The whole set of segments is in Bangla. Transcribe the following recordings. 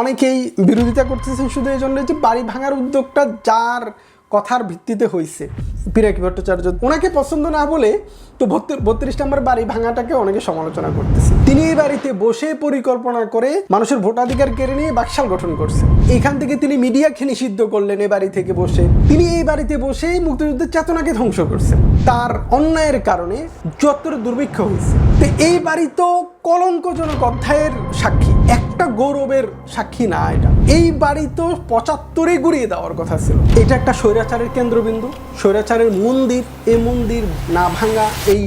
অনেকেই বিরোধিতা করতেছেন শুধু এই জন্য যে বাড়ি ভাঙার উদ্যোগটা যার কথার ভিত্তিতে হয়েছে পিনাকি ভট্টাচার্য ওনাকে পছন্দ না বলে তো বত্রিশ নম্বর বাড়ি ভাঙাটাকে অনেকে সমালোচনা করতেছে। তিনি এই বাড়িতে বসে পরিকল্পনা করে মানুষের ভোটাধিকার কেড়ে নিয়ে বাকশাল গঠন করছে। এখান থেকে তিনি মিডিয়াকে নিষিদ্ধ করলেন এই বাড়ি থেকে বসে। তিনি এই বাড়িতে বসে মুক্তিযুদ্ধের চেতনাকে ধ্বংস করছেন। তার অন্যায়ের কারণে যত্র দুর্ভিক্ষ হয়েছে। তো এই বাড়ি তো কলঙ্কজনক অধ্যায়ের সাক্ষী, একটা গৌরবের সাক্ষী না এটা। এই বাড়ি তো পঁচাত্তরে গুড়িয়ে দেওয়ার কথা ছিল। এটা একটা স্বৈরাচারের কেন্দ্রবিন্দু। স্বৈরাচারের মন্দির এই মন্দির না ভাঙা, এই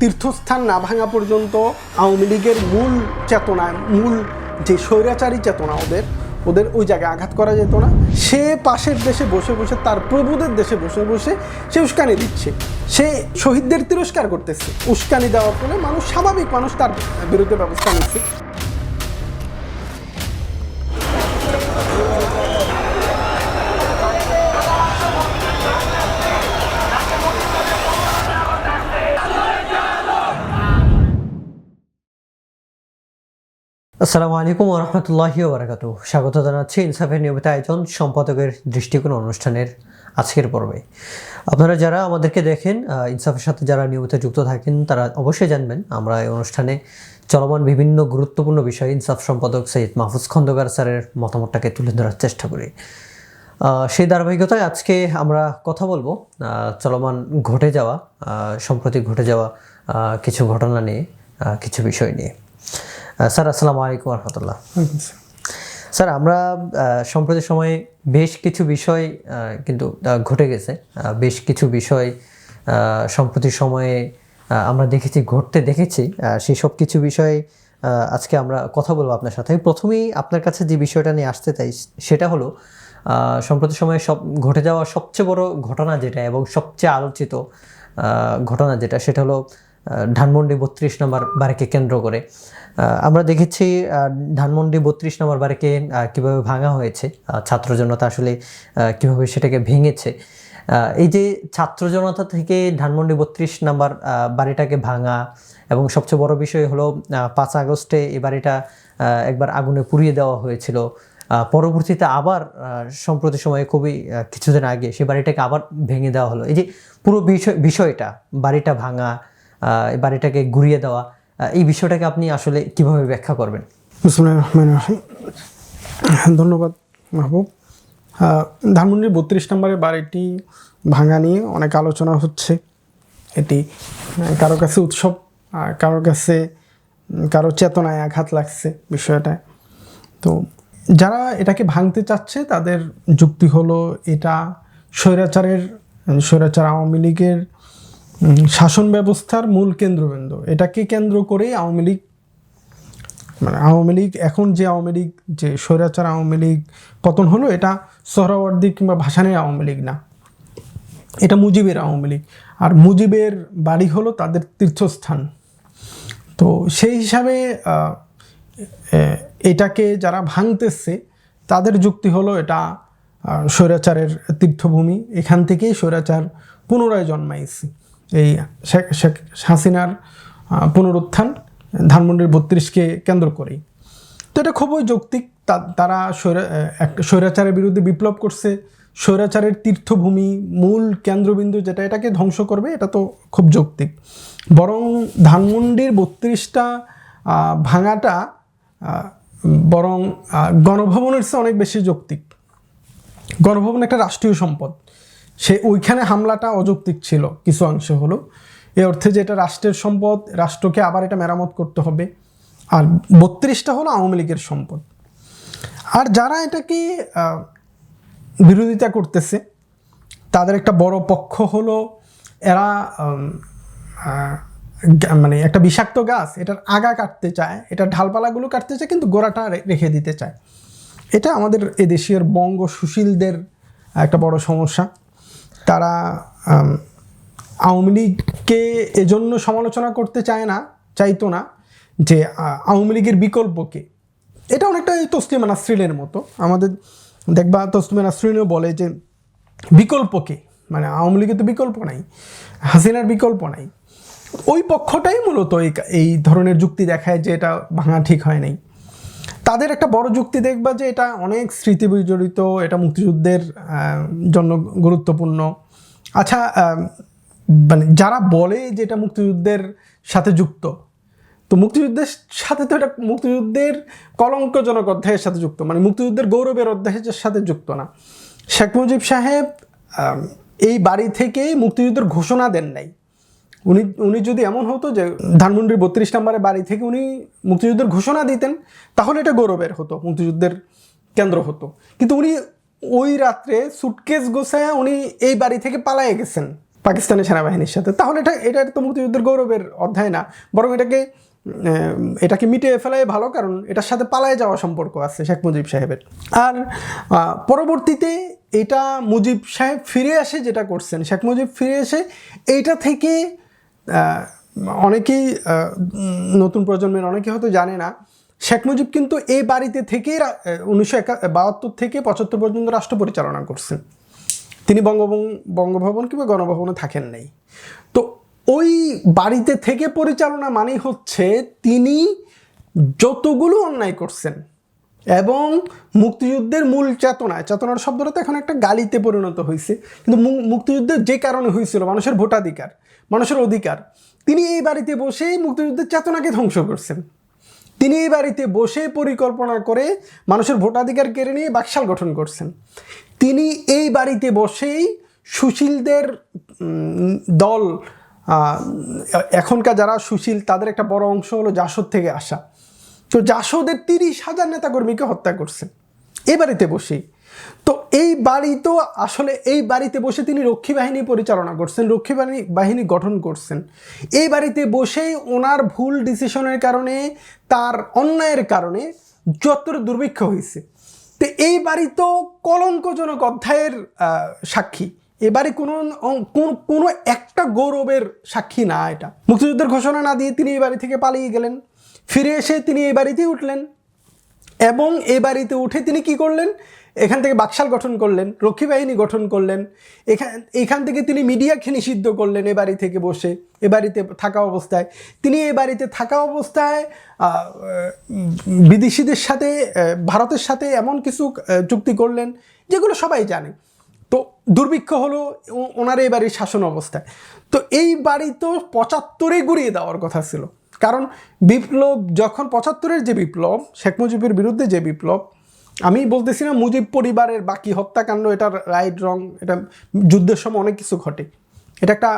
তীর্থস্থান না ভাঙা পর্যন্ত আওয়ামী লীগের মূল চেতনা মূল যে স্বৈরাচারী চেতনা ওদের ওদের ওই জায়গায় আঘাত করা যেত না। সে পাশের দেশে বসে বসে, তার প্রভুদের দেশে বসে বসে সে উস্কানি দিচ্ছে। সে শহীদদের তিরস্কার করতেছে। উস্কানি দেওয়ার ফলে মানুষ, স্বাভাবিক মানুষ তার বিরুদ্ধে ব্যবস্থা নিচ্ছে। আসসালামু আলাইকুম রহমতুল্লাহি বারাকাত স্বাগত জানাচ্ছি ইনসাফের নিয়মিত আয়োজন সম্পাদকের দৃষ্টিকোণ অনুষ্ঠানের আজকের পর্বে। আপনারা যারা আমাদেরকে দেখেন ইনসাফের সাথে যারা নিয়মিত যুক্ত থাকেন, তারা অবশ্যই জানবেন, আমরা এই অনুষ্ঠানে চলমান বিভিন্ন গুরুত্বপূর্ণ বিষয় ইনসাফ সম্পাদক সৈয়দ মাহফুজ খন্দকার স্যারের মতামতটাকে তুলে ধরার চেষ্টা করি। সেই ধারাবাহিকতায় আজকে আমরা কথা বলব চলমান ঘটে যাওয়া সম্প্রতি ঘটে যাওয়া কিছু ঘটনা নিয়ে কিছু বিষয় নিয়ে। স্যার আসসালামু আলাইকুম রহমতুল্লাহ স্যার আমরা সম্প্রতি সময়ে বেশ কিছু বিষয় কিন্তু ঘটে গেছে। বেশ কিছু বিষয় সম্প্রতি সময়ে আমরা দেখেছি ঘটতে দেখেছি। সেই সব কিছু বিষয়ে আজকে আমরা কথা বলব আপনার সাথে। প্রথমেই আপনার কাছে যে বিষয়টা নিয়ে আসতে চাই সেটা হলো সম্প্রতি সময়ে সব ঘটে যাওয়া সবচেয়ে বড় ঘটনা যেটা এবং সবচেয়ে আলোচিত ঘটনা যেটা সেটা হলো ধানমন্ডি বত্রিশ নম্বর বাড়িকে কেন্দ্র করে। আমরা দেখেছি ধানমন্ডি বত্রিশ নম্বর বাড়িকে কীভাবে ভাঙা হয়েছে ছাত্র জনতা আসলে কীভাবে সেটাকে ভেঙেছে। এই যে ছাত্র জনতা থেকে ধানমন্ডি বত্রিশ নাম্বার বাড়িটাকে ভাঙা, এবং সবচেয়ে বড় বিষয় হলো পাঁচ আগস্টে এই বাড়িটা একবার আগুনে পুড়িয়ে দেওয়া হয়েছিল। পরবর্তীতে আবার সম্প্রতি সময়ে খুবই কিছুদিন আগে সেই বাড়িটাকে আবার ভেঙে দেওয়া হলো। এই যে পুরো বিষয়, বিষয়টা, বাড়িটা ভাঙা বাড়িটাকে ঘুরিয়ে দেওয়া এই বিষয়টাকে আপনি আসলে কীভাবে ব্যাখ্যা করবেন? ধন্যবাদ, মাহবুব। ধানমন্ডির বত্রিশ নম্বরের বাড়িটি ভাঙা নিয়ে অনেক আলোচনা হচ্ছে। এটি কারও কাছে উৎসব কারও কাছে কারও চেতনায় আঘাত লাগছে বিষয়টায় তো যারা এটাকে ভাঙতে চাচ্ছে, তাদের যুক্তি হলো এটা স্বৈরাচারের, স্বৈরাচার আওয়ামী লীগের শাসন ব্যবস্থার মূল কেন্দ্রবিন্দু। এটাকে কেন্দ্র করেই আওয়ামী লীগ মানে আওয়ামী লীগ, এখন যে আওয়ামী লীগ, যে স্বৈরাচার আওয়ামী লীগ পতন হলো, এটা সোহরাওয়ার্দী কিংবা ভাসানের আওয়ামী লীগ না। এটা মুজিবের আওয়ামী লীগ। আর মুজিবের বাড়ি হলো তাদের তীর্থস্থান। তো সেই হিসাবে এটাকে যারা ভাঙতেছে, তাদের যুক্তি হলো এটা স্বৈরাচারের তীর্থভূমি। এখান থেকেই স্বৈরাচার পুনরায় জন্মাইছে। এই শেখ শেখ হাসিনার পুনরুত্থান, ধানমন্ডির বত্রিশকে কেন্দ্র করেই। তো এটা খুবই যৌক্তিক। তারা স্বৈরাচারের বিরুদ্ধে বিপ্লব করছে। স্বৈরাচারের তীর্থভূমি, মূল কেন্দ্রবিন্দু যেটা, এটাকে ধ্বংস করবে, এটা তো খুব যৌক্তিক। বরং ধানমন্ডির বত্রিশটা ভাঙাটা বরং গণভবনের চেয়ে অনেক বেশি যৌক্তিক। গণভবন একটা রাষ্ট্রীয় সম্পদ। সে ওইখানে হামলাটা অযৌক্তিক ছিল, কিছু অংশ হলো এ অর্থে যে এটা রাষ্ট্রের সম্পদ, রাষ্ট্রকে আবার এটা মেরামত করতে হবে। আর বত্রিশটা হলো আওয়ামী লীগের সম্পদ। আর যারা এটাকে বিরোধিতা করতেছে, তাদের একটা বড় পক্ষ হলো এরা মানে একটা বিষাক্ত গাছ, এটার আগা কাটতে চায়, এটার ঢালপালাগুলো কাটতে চায়, কিন্তু গোড়াটা রেখে দিতে চায়। এটা আমাদের এদেশের বঙ্গ সুশীলদের একটা বড় সমস্যা। তারা আওয়ামী লীগকে এজন্য সমালোচনা করতে চায় না, চাইতো না যে আওয়ামী লীগের বিকল্পকে। এটা অনেকটা তসলিমা নাসরিনের মতো। আমাদের দেখবা তসলিমা নাসরিনও বলে যে, বিকল্পকে মানে আওয়ামী লীগের তো বিকল্প নাই, হাসিনার বিকল্প নাই। ওই পক্ষটাই মূলত এই ধরনের যুক্তি দেখায় যে এটা ভাঙা ঠিক হয় নাই। তাদের একটা বড় যুক্তি দেখবা যে এটা অনেক স্মৃতি বিজড়িত, এটা মুক্তিযুদ্ধের জন্য গুরুত্বপূর্ণ। আচ্ছা মানে যারা বলে যে এটা মুক্তিযুদ্ধের সাথে যুক্ত, তো মুক্তিযুদ্ধের সাথে তো এটা মুক্তিযুদ্ধের কলঙ্কজনক অধ্যায়ের সাথে যুক্ত মানে মুক্তিযুদ্ধের গৌরবের অধ্যায়ের সাথে যুক্ত না। শেখ মুজিব সাহেব এই বাড়ি থেকেই মুক্তিযুদ্ধের ঘোষণা দেন নাই। উনি উনি যদি এমন হতো যে ধানমন্ডির বত্রিশ নম্বরের বাড়ি থেকে উনি মুক্তিযুদ্ধের ঘোষণা দিতেন, তাহলে এটা গৌরবের হতো, মুক্তিযুদ্ধের কেন্দ্র হতো। কিন্তু উনি ওই রাত্রে সুটকেস গোছায় উনি এই বাড়ি থেকে পালায়ে গেছেন পাকিস্তানের সেনাবাহিনীর সাথে। তাহলে এটা এটা তো মুক্তিযুদ্ধের গৌরবের অধ্যায় না, বরং এটাকে এটাকে মিটিয়ে ফেলাই ভালো, কারণ এটার সাথে পালায়ে যাওয়া সম্পর্ক আছে শেখ মুজিব সাহেবের। আর পরবর্তীতে এটা মুজিব সাহেব ফিরে আসে যেটা করছেন, শেখ মুজিব ফিরে এসে এইটা থেকে অনেকেই নতুন প্রজন্মের অনেকে হয়তো জানে না, শেখ মুজিব কিন্তু এই বাড়িতে থেকেই উনিশশো একা বাহাত্তর থেকে পঁচাত্তর পর্যন্ত রাষ্ট্র পরিচালনা করছেন। তিনি বঙ্গভবন বঙ্গভবন কিংবা গণভবনে থাকেন নাই। তো ওই বাড়িতে থেকে পরিচালনা মানেই হচ্ছে তিনি যতগুলো অন্যায় করছেন এবং মুক্তিযুদ্ধের মূল চেতনায় চেতনার শব্দটা তো এখন একটা গালিতে পরিণত হয়েছে কিন্তু মুক্তিযুদ্ধের যে কারণে হয়েছিল মানুষের ভোটাধিকার মানুষের অধিকার। তিনি এই বাড়িতে বসেই মুক্তিযুদ্ধের চেতনাকে ধ্বংস করছেন। তিনি এই বাড়িতে বসে পরিকল্পনা করে মানুষের ভোটাধিকার কেড়ে নিয়ে বাকশাল গঠন করছেন। তিনি এই বাড়িতে বসেই সুশীলদের দল এখনকার যারা সুশীল, তাদের একটা বড় অংশ হলো জাসদ থেকে আসা। তো জাসদের তিরিশ হাজার নেতাকর্মীকে হত্যা করছেন। এই বাড়িতে বসেই। তো এই বাড়ি তো আসলে এই বাড়িতে বসে তিনি রক্ষী বাহিনী পরিচালনা করছেন, রক্ষী বাহিনী বাহিনী গঠন করছেন। এই বাড়িতে বসেই ওনার ভুল ডিসিশনের কারণে, তার অন্যায়ের কারণে যত দুর্ভিক্ষ হয়েছে। তো এই বাড়ি তো কলঙ্কজনক অধ্যায়ের সাক্ষী। এবারে কোনো কোনো একটা গৌরবের সাক্ষী না এটা। মুক্তিযুদ্ধের ঘোষণা না দিয়ে তিনি এই বাড়ি থেকে পালিয়ে গেলেন। ফিরে এসে তিনি এই বাড়িতেই উঠলেন। এবং এই বাড়িতে উঠে তিনি কি করলেন? এখান থেকে বাকশাল গঠন করলেন, রক্ষী বাহিনী গঠন করলেন এখান এখান থেকে তিনি মিডিয়াকে নিষিদ্ধ করলেন এ বাড়ি থেকে বসে, এ বাড়িতে থাকা অবস্থায়। তিনি এ বাড়িতে থাকা অবস্থায় বিদেশিদের সাথে ভারতের সাথে এমন কিছু চুক্তি করলেন, যেগুলো সবাই জানে। তো দুর্ভিক্ষ হলো ওনার এই বাড়ির শাসন অবস্থায়। তো এই বাড়ি তো পঁচাত্তরে গুড়িয়ে দেওয়ার কথা ছিল। কারণ বিপ্লব, যখন পঁচাত্তরের যে বিপ্লব, শেখ মুজিবের বিরুদ্ধে যে বিপ্লব আমি বলতেছি না মুজিব পরিবারের বাকি হত্যাকাণ্ড এটা রাইট, রং, এটা যুদ্ধের সময় অনেক কিছু ঘটে। এটা একটা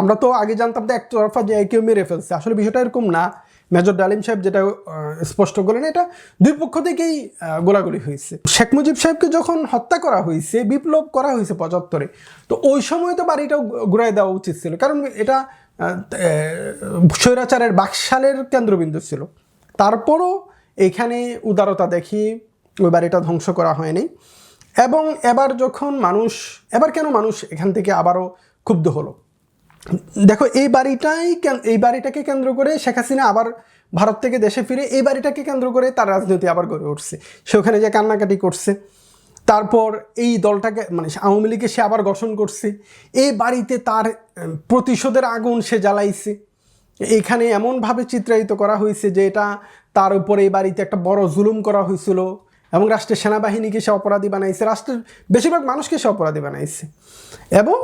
আমরা তো আগে জানতাম যে একতরফা যে কেউ মেরে ফেলছে। আসলে বিষয়টা এরকম না। মেজর ডালিম সাহেব যেটা স্পষ্ট করলেন, এটা দুই পক্ষ থেকেই গোলাগুলি হয়েছে। শেখ মুজিব সাহেবকে যখন হত্যা করা হয়েছে, বিপ্লব করা হয়েছে পঁচাত্তরে, তো ওই সময় তো বাড়িটাও ঘুরাই দেওয়া উচিত ছিল। কারণ এটা স্বৈরাচারের বাকশালের কেন্দ্রবিন্দু ছিল। তারপরও এখানে উদারতা দেখি ওই বাড়িটা ধ্বংস করা হয়নি। এবং এবার যখন মানুষ, এবার কেন মানুষ এখান থেকে আবারও ক্ষুব্ধ হলো? দেখো, এই বাড়িটাই এই বাড়িটাকে কেন্দ্র করে শেখ হাসিনা আবার ভারত থেকে দেশে ফিরে এই বাড়িটাকে কেন্দ্র করে তার রাজনীতি আবার গড়ে উঠছে। সে ওখানে যে কান্নাকাটি করছে, তারপর এই দলটাকে মানে আওয়ামী লীগে সে আবার গঠন করছে। এই বাড়িতে তার প্রতিশোধের আগুন সে জ্বালাইছে। এখানে এমনভাবে চিত্রায়িত করা হয়েছে যে এটা তার উপরে এই বাড়িতে একটা বড় জুলুম করা হয়েছিল। এবং রাষ্ট্রের সেনাবাহিনীকে সে অপরাধী বানাইছে। রাষ্ট্রের বেশিরভাগ মানুষকে সে অপরাধী বানাইছে। এবং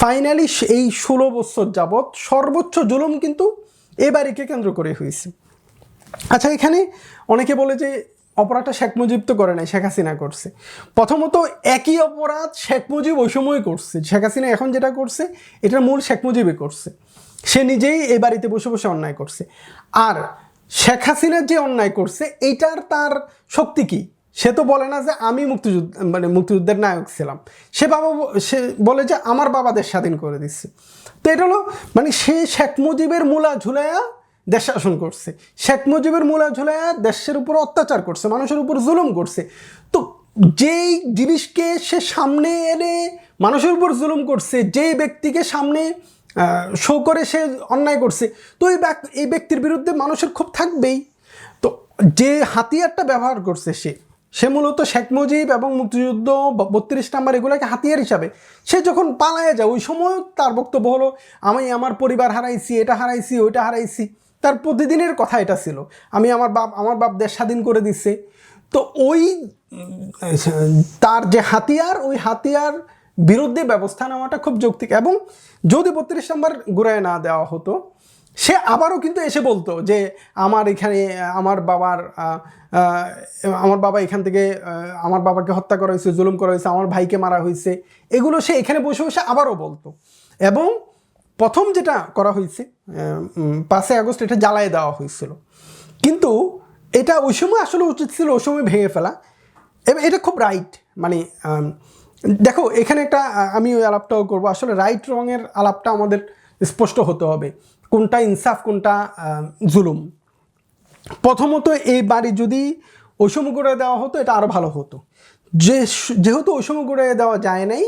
ফাইনালি এই ষোলো বছর যাবৎ সর্বোচ্চ জুলুম কিন্তু এ বাড়িকে কেন্দ্র করে হয়েছে। আচ্ছা এখানে অনেকে বলে যে অপরাধটা শেখ মুজিব তো করে নাই, শেখ হাসিনা করছে। প্রথমত একই অপরাধ শেখ মুজিব ওই সময় করছে। শেখ হাসিনা এখন যেটা করছে, এটার মূল শেখ মুজিবই করছে। সে নিজেই এই বাড়িতে বসে বসে অন্যায় করছে। আর শেখ হাসিনা যে অন্যায় করছে, এইটার তার শক্তি কি? সে তো বলে না যে আমি মুক্তিযুদ্ধ মানে মুক্তিযুদ্ধের নায়ক ছিলাম। সে বাবা সে বলে যে আমার বাবা দেশ স্বাধীন করে দিচ্ছে। তো এটা হলো মানে সে শেখ মুজিবের মূলা ঝুলাইয়া দেশ শাসন করছে। শেখ মুজিবের মূলা ঝুলাইয়া দেশের উপর অত্যাচার করছে, মানুষের উপর জুলুম করছে। তো যেই জিনিসকে সে সামনে এনে মানুষের উপর জুলুম করছে, যেই ব্যক্তিকে সামনে শো করে সে অন্যায় করছে। তো এই এই ব্যক্তির বিরুদ্ধে মানুষের ক্ষোভ থাকবেই। তো যে হাতিয়ারটা ব্যবহার করছে সে সে মূলত শেখ মুজিব এবং মুক্তিযুদ্ধ বত্রিশ নাম্বার এগুলোকে হাতিয়ার হিসাবে। সে যখন পালায় যায়, ওই সময় তার বক্তব্য হলো, আমি আমার পরিবার হারাইছি, এটা হারাইছি, ওইটা হারাইছি। তার প্রতিদিনের কথা এটা ছিল। আমি আমার বাপ আমার বাপ দেশ স্বাধীন করে দিচ্ছে তো ওই তার যে হাতিয়ার, ওই হাতিয়ার বিরুদ্ধে ব্যবস্থা নেওয়াটা খুব যৌক্তিক এবং যদি বত্রিশ নম্বর ঘুরায় না দেওয়া হতো, সে আবারও কিন্তু এসে বলতো যে আমার এখানে, আমার বাবার আমার বাবা এখান থেকে আমার বাবাকে হত্যা করা হয়েছে, জুলুম করা হয়েছে, আমার ভাইকে মারা হয়েছে, এগুলো সে এখানে বসে বসে আবারও বলতো। এবং প্রথম যেটা করা হয়েছে পাঁচই আগস্ট এটা জ্বালায় দেওয়া হয়েছিল। কিন্তু এটা ওই সময় আসলে উচিত ছিল, ওই সময় ভেঙে ফেলা। এটা খুব রাইট মানে দেখো, এখানে একটা আমি ওই আলাপটাও করব। আসলে রাইট রঙের আলাপটা আমাদের স্পষ্ট হতে হবে। কোনটা ইনসাফ, কোনটা জুলুম। প্রথমত এই বাড়ি যদি সময় করে দেওয়া হতো, এটা আরও ভালো হতো। যে, যেহেতু সময় করে দেওয়া যায় নাই,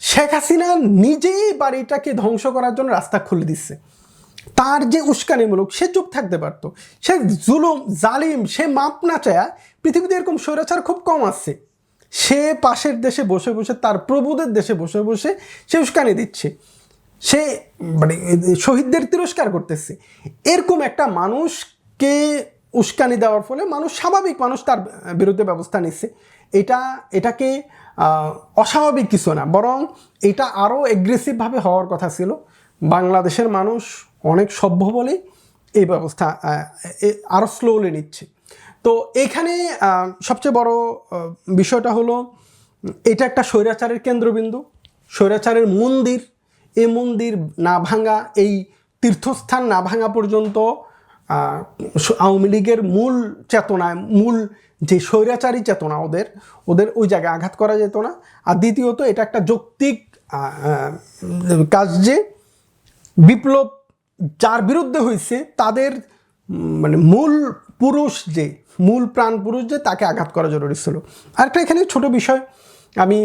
শেখ হাসিনা নিজেই বাড়িটাকে ধ্বংস করার জন্য রাস্তা খুলে দিচ্ছে। তার যে উস্কানিমূলক, সে চুপ থাকতে পারতো। সে জুলুম, জালিম, সে মাপ না চায়া পৃথিবীতে এরকম স্বৈরাচার খুব কম আসছে সে পাশের দেশে বসে বসে, তার প্রভুদের দেশে বসে বসে সে উস্কানি দিচ্ছে। সে মানে শহীদদের তিরস্কার করতেছে। এরকম একটা মানুষকে উস্কানি দেওয়ার ফলে মানুষ, স্বাভাবিক মানুষ তার বিরুদ্ধে ব্যবস্থা নিচ্ছে। এটা, এটাকে অস্বাভাবিক কিছু না, বরং এটা আরও এগ্রেসিভভাবে হওয়ার কথা ছিল। বাংলাদেশের মানুষ অনেক সভ্য বলেই এই ব্যবস্থা আরও স্লোলি নিচ্ছে। তো এখানে সবচেয়ে বড় বিষয়টা হলো, এটা একটা স্বৈরাচারের কেন্দ্রবিন্দু। স্বৈরাচারের মন্দির, এই মন্দির না ভাঙা, এই তীর্থস্থান না ভাঙা পর্যন্ত আওয়ামী লীগের মূল চেতনায়, মূল যে স্বৈরাচারী চেতনা ওদের ওদের ওই জায়গায় আঘাত করা যেত না। আর দ্বিতীয়ত, এটা একটা যৌক্তিক কাজ যে, বিপ্লব যার বিরুদ্ধে হয়েছে তাদের মানে মূল পুরুষ যে মূল প্রাণ পুরুষ যে তাকে আঘাত করা জরুরি ছিল। আরেকটা এখানে ছোট বিষয়, আমি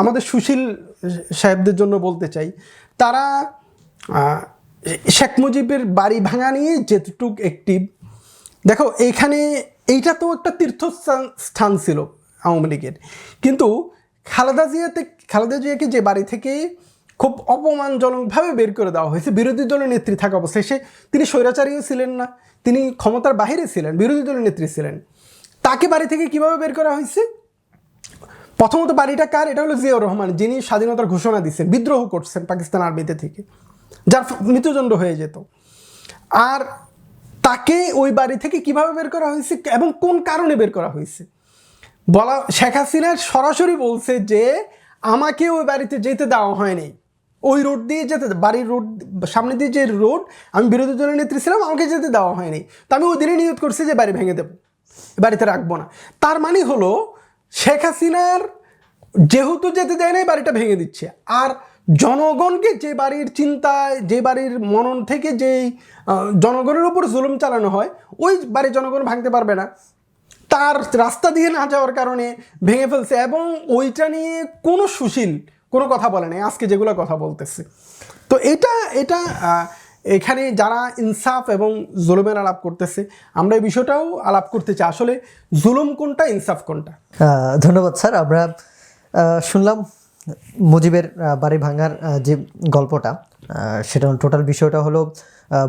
আমাদের সুশীল সাহেবদের জন্য বলতে চাই। তারা শেখ মুজিবের বাড়ি ভাঙা নিয়ে যেটুক একটি দেখো এইখানে এইটা তো একটা তীর্থস্থান, স্থান ছিল আওয়ামী লীগের। কিন্তু খালেদা জিয়াতে, খালেদা জিয়াকে যে বাড়ি থেকে খুব অপমানজনকভাবে বের করে দেওয়া হয়েছে, বিরোধী দলের নেত্রী থাকা অবস্থায়, সে তিনি স্বৈরাচারীও ছিলেন না। তিনি ক্ষমতার বাহিরে ছিলেন, বিরোধী দলের নেত্রী ছিলেন। তাকে বাড়ি থেকে কীভাবে বের করা হয়েছে? প্রথমত বাড়িটা কার? এটা হলো জিয়াউর রহমান, যিনি স্বাধীনতার ঘোষণা দিচ্ছেন বিদ্রোহ করছেন পাকিস্তান আর্মিতে থেকে, যার মৃত্যুদণ্ড হয়ে যেত। আর তাকে ওই বাড়ি থেকে কীভাবে বের করা হয়েছে এবং কোন কারণে বের করা হয়েছে? বলা শেখ হাসিনা সরাসরি বলছে যে, আমাকে ওই বাড়িতে যেতে দেওয়া হয়নি। ওই রোড দিয়ে যেতে বাড়ির রোড, সামনে দিয়ে যে রোড, আমি বিরোধী দলের নেত্রী ছিলাম, আমাকে যেতে দেওয়া হয়নি। তো আমি ওই দিনে নিয়োগ করছি যে বাড়ি ভেঙে দেবো, বাড়িতে রাখব না। তার মানে হলো, শেখ হাসিনার যেহেতু যেতে দেয় নাই, বাড়িটা ভেঙে দিচ্ছে। আর জনগণকে যে বাড়ির চিন্তায়, যে বাড়ির মনন থেকে যেই জনগণের উপর জুলুম চালানো হয়, ওই বাড়ির জনগণ ভাঙতে পারবে না। তার রাস্তা দিয়ে না যাওয়ার কারণে ভেঙে ফেলছে এবং ওইটা নিয়ে কোনো সুশীল কোনো কথা বলে নাই, আজকে যেগুলো কথা বলতেছে। তো এটা এটা এখানে যারা ইনসাফ এবং জুলুমের আলাপ করতেছে, আমরা এই বিষয়টাও আলাপ করতে চাই। আসলে জুলুম কোনটা, ইনসাফ কোনটা? ধন্যবাদ স্যার। আমরা শুনলাম মুজিবের বাড়ি ভাঙার যে গল্পটা সেটা টোটাল বিষয়টা হলো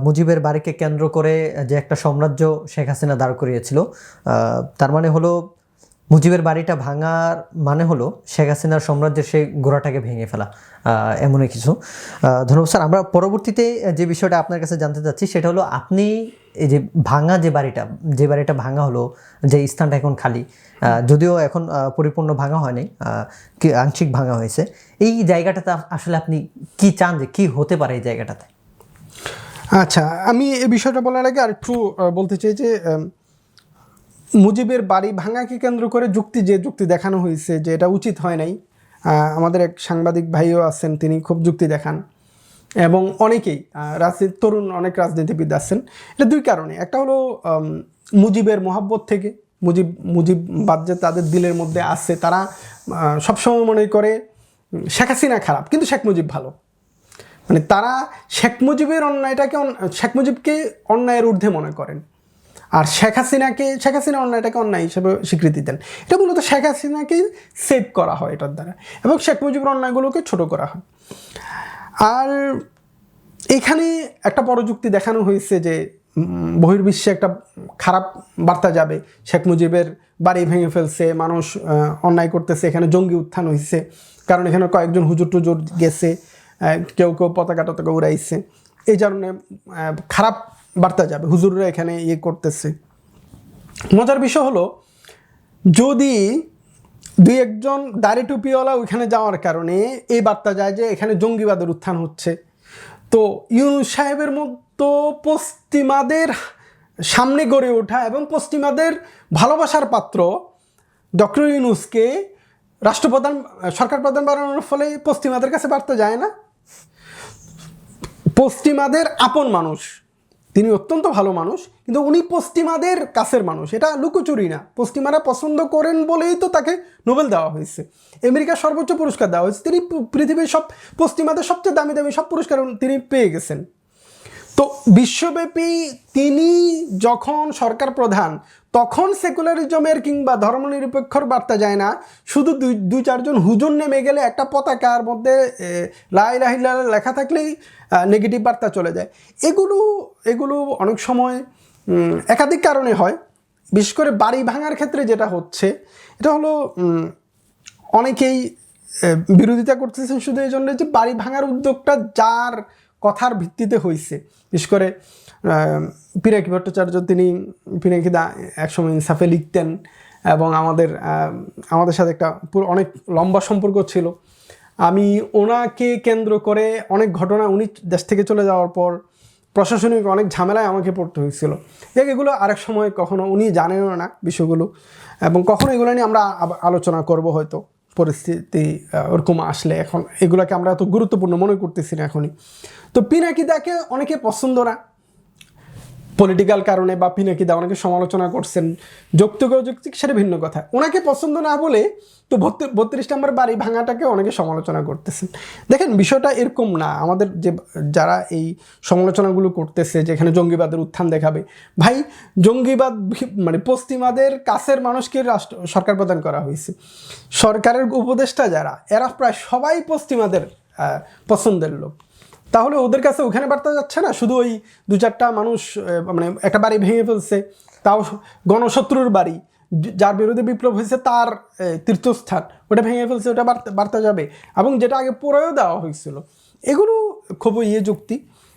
মুজিবের বাড়িকে কেন্দ্র করে যে একটা সাম্রাজ্য শেখ হাসিনা দাঁড় করিয়েছিল তার মানে হলো মুজিবের বাড়িটা ভাঙার মানে হলো শেখ হাসিনার সাম্রাজ্যের সেই গোড়াটাকে ভেঙে ফেলা এমনই কিছু। ধন্যবাদ স্যার। আমরা পরবর্তীতে যে বিষয়টা আপনার কাছে জানতে চাচ্ছি, সেটা হলো আপনি এই যে ভাঙা যে বাড়িটা যে বাড়িটা ভাঙা হলো, যে স্থানটা এখন খালি যদিও এখন পরিপূর্ণ ভাঙা হয়নি আংশিক ভাঙা হয়েছে, এই জায়গাটাতে আসলে আপনি কি চান যে কি হতে পারে এই জায়গাটাতে? আচ্ছা আমি এই বিষয়টা বলার আগে আর একটু বলতে চাই যে মুজিবের বাড়ি ভাঙাকে কেন্দ্র করে যুক্তি, যে যুক্তি দেখানো হয়েছে যে এটা উচিত হয় নাই আমাদের এক সাংবাদিক ভাইও আছেন, তিনি খুব যুক্তি দেখান। এবং অনেকেই রাজনীতি, তরুণ অনেক রাজনীতিবিদ আছেন। এটা দুই কারণে। একটা হলো মুজিবের মহাব্বত থেকে, মুজিব মুজিব বাদ যে তাদের দিলের মধ্যে আছে, তারা সবসময় মনে করে শেখ হাসিনা খারাপ, কিন্তু শেখ মুজিব ভালো। মানে তারা শেখ মুজিবের অন্যায়টাকে অন- শেখ মুজিবকে অন্যায়ের ঊর্ধ্বে মনে করেন। আর শেখ হাসিনাকে, শেখ হাসিনা অন্যায়টাকে অন্যায় হিসেবে স্বীকৃতি দেন। এটা মূলত শেখ হাসিনাকে সেভ করা হয় এটার দ্বারা এবং শেখ মুজিবের অন্যায়গুলোকে ছোট করা হয়। আর এখানে একটা বড় যুক্তি দেখানো হয়েছে যে বহির্বিশ্বে একটা খারাপ বার্তা যাবে। শেখ মুজিবের বাড়ি ভেঙে ফেলছে, মানুষ অন্যায় করতেছে, এখানে জঙ্গি উত্থান হয়েছে। কারণ এখানে কয়েকজন হুজুর টুজুর গেছে কেউ কেউ পতাকা টতাকা উড়াইছে। এই কারণে খারাপ বার্তা যাবে। হুজুররা এখানে ইয়ে করতেছে। মজার বিষয় হলো, যদি দুই একজন দাড়ি টুপিওয়ালা ওইখানে যাওয়ার কারণে এই বার্তা যায় যে এখানে জঙ্গিবাদের উত্থান হচ্ছে, তো ইউনুস সাহেবের মতো পশ্চিমাদের সামনে গড়ে ওঠা এবং পশ্চিমাদের ভালোবাসার পাত্র ডক্টর ইউনুসকে রাষ্ট্রপ্রধান, সরকার প্রধান বানানোর ফলে পশ্চিমাদের কাছে বার্তা যায় না? পশ্চিমাদের আপন মানুষ তিনি অত্যন্ত ভালো মানুষ, কিন্তু উনি পশ্চিমাদের কাছের মানুষ। এটা লুকোচুরি না পশ্চিমারা পছন্দ করেন বলেই তো তাকে নোবেল দেওয়া হয়েছে। আমেরিকার সর্বোচ্চ পুরস্কার দেওয়া হয়েছে। তিনি পৃথিবীর সব, পশ্চিমাদের সবচেয়ে দামি দামি সব পুরস্কার তিনি পেয়ে গেছেন। তো বিশ্বব্যাপী তিনি যখন সরকার প্রধান, তখন সেকুলারিজমের কিংবা ধর্মনিরপেক্ষর বার্তা যায় না। শুধু দুই দুই, চারজন হুজুর নেমে গেলে একটা পতাকার মধ্যে লাই লাহিল্লা লেখা থাকলেই নেগেটিভ বার্তা চলে যায়। এগুলো এগুলো অনেক সময় একাধিক কারণে হয়। বিশেষ করে বাড়ি ভাঙার ক্ষেত্রে যেটা হচ্ছে, এটা হলো অনেকেই বিরোধিতা করতেছেন শুধু এই জন্য যে বাড়ি ভাঙার উদ্যোগটা যার কথার ভিত্তিতে হয়েছে বিশেষ করে পিনাকি ভট্টাচার্য তিনি পিনাকি দা একসময় ইনসাফে লিখতেন এবং আমাদের আমাদের সাথে একটা পুরো অনেক লম্বা সম্পর্ক ছিল। আমি ওনাকে কেন্দ্র করে অনেক ঘটনা উনি দেশ থেকে চলে যাওয়ার পর প্রশাসনিক অনেক ঝামেলায় আমাকে পড়তে হয়েছিল। দেখ, এগুলো আরেক সময় কখনো উনি জানেনও না বিষয়গুলো এবং কখনো এগুলো নিয়ে আমরা আলোচনা করব হয়তো। পরিস্থিতি ওরকম আসলে এখন এগুলোকে আমরা এত গুরুত্বপূর্ণ মনে করতেছি না এখনই। তো পিনাকিদাকে অনেকে পছন্দ না। পলিটিক্যাল কারণে বা পিনাকিদা অনেকে সমালোচনা করছেন। যৌক্তিক অযৌক্তিক সেটা ভিন্ন কথা। ওনাকে পছন্দ না বলে তো বত্রিশ নম্বর বাড়ি ভাঙাটাকে অনেকে সমালোচনা করতেছেন। দেখেন, বিষয়টা এরকম না। আমাদের যে যারা এই সমালোচনাগুলো করতেছে, যেখানে জঙ্গিবাদের উত্থান দেখাবে, ভাই, জঙ্গিবাদ মানে পশ্চিমাদের কাছের মানুষকে রাষ্ট্র, সরকার প্রদান করা হয়েছে। সরকারের উপদেষ্টা যারা, এরা প্রায় সবাই পশ্চিমাদের পছন্দের লোক। তাহলে ওদের কাছে ওখানে বার্তা যাচ্ছে না? শুধু ওই দু চারটা মানুষ মানে একটা বাড়ি ভেঙে ফেলছে, তাও গণশত্রুর বাড়ি যার বিরুদ্ধে বিপ্লব হয়েছে তার তীর্থস্থান, ওটা ভেঙে ফেলছে, ওটা বার্তা যাবে। এবং যেটা আগে পরেও দেওয়া হয়েছিল, এগুলো খুবই ইয়ে যুক্তি।